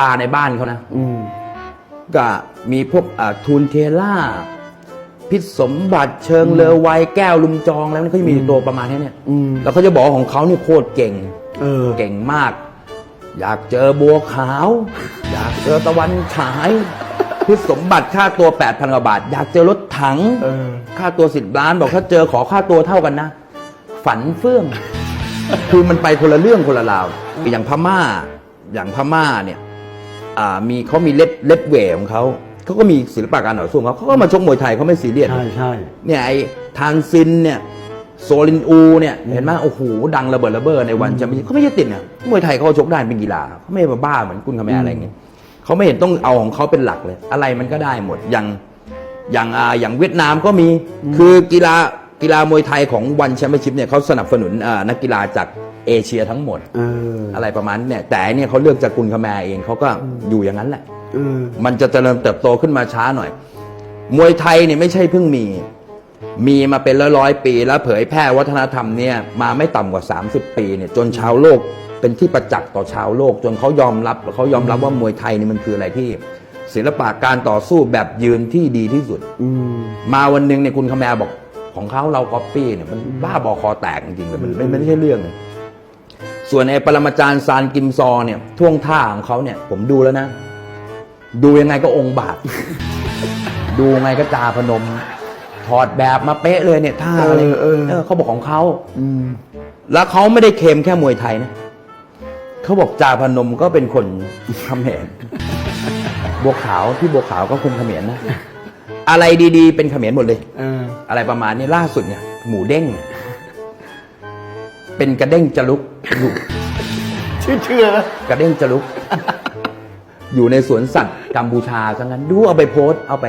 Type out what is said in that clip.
ตาร์ในบ้านเขานะอืมก็มีพวกอ่าทูนเทล่า พิษสมบัติเชิงเลอไวยแก้วลุมจองแล้วนี่เขาจะมีตัวประมาณนี้เนี่ยอืมแล้วเขาจะบอกว่าของเขานี่โคตรเก่งเออเก่งมาก อยากเจอบัวขาว อยากเจอตะวันฉายพิษสมบัติค่าตัว8,000กว่าบาท อยากเจอรถถังเออค่าตัวสิบล้าน บอกถ้าเจอขอค่าตัวเท่ากันนะ ฝันเฟื่อง คือมันไปคนละเรื่องคนละราวอย่างพม่า อย่างพม่าเนี่ย อ่ามีเขามีเล็บเล็บเวของเขาเขาก็มีศิลปะการต่อสู้ของเขาเขาก็มาชกมวยไทยเขาไม่ซีเรียสใช่ใช่เนี่ยไอ้ทานซินเนี่ยโซลินอูเนี่ยเห็นไหมโอ้โหดังระเบิดระเบ้อในวันแชมเปี้ยนชิพเขาไม่ยึดติดเนี่ยมวยไทยเขาก็ชกได้เป็นกีฬาเขาไม่มาบ้าเหมือนกุนคาแมอะไรอย่างเงี้ยเขาไม่เห็นต้องเอาของเขาเป็นหลักเลย อะไรมันก็ได้หมดอย่างอย่างอ่าอย่างเวียดนามก็มีคือกีฬากีฬามวยไทยของวันแชมเปี้ยนชิพเนี่ยเขาสนับสนุนอ่านักกีฬาจาก เอเชียทั้งหมด เอออะไรประมาณนี้เนี่ยแต่อันเนี่ยเขาเลือกจากกุนคาแมเองเขาก็อยู่อย่างนั้นแหละ เออมันจะเจริญเติบโตขึ้นมาช้าหน่อย มวยไทยเนี่ยไม่ใช่เพิ่งมี มีมาเป็นร้อยร้อยๆปีแล้วเผยแพร่วัฒนธรรมเนี่ยมาไม่ต่ำกว่า 30 ปีเนี่ยจนชาวโลกเป็นที่ประจักษ์ต่อชาวโลก จนเขายอมรับเขายอมรับว่ามวยไทยนี่มันคืออะไรที่ ศิลปะการต่อสู้แบบยืนที่ดีที่สุด อืม มาวันหนึ่งเนี่ยคุณคาแมรบอกของเขาเราก๊อปปี้เนี่ยมันบ้าบอคอแตกจริงๆเลยมันมันมันไม่ใช่เรื่องเลย ส่วนไอ้ปรมาจารย์ซานกิมซอเนี่ยท่วงท่าของเขาเนี่ย ผมดูแล้วนะ ดูยังไงก็องค์บาท ดูยังไงก็จาพนม ถอดแบบมาเป๊ะเลยเนี่ยท่าอะไรเออเออเออเขาบอกของเขาอืมแล้วเขาไม่ได้เค็มแค่มวยไทยนะเขาบอกจาพนมก็เป็นคนเขมรบัวขาวที่บัวขาวก็คนเขมรนะ อะไรดีๆ เป็นเขมรหมดเลยเอออะไรประมาณนี้ล่าสุดเนี่ย หมูเด้งเนี่ย เป็นกระเด้งจะลุกอยู่ ชื่อเชื่อนะกระเด้งจะลุก อยู่ในสวนสัตว์กัมพูชาซะงั้นดูเอาไปโพสต์เอาไป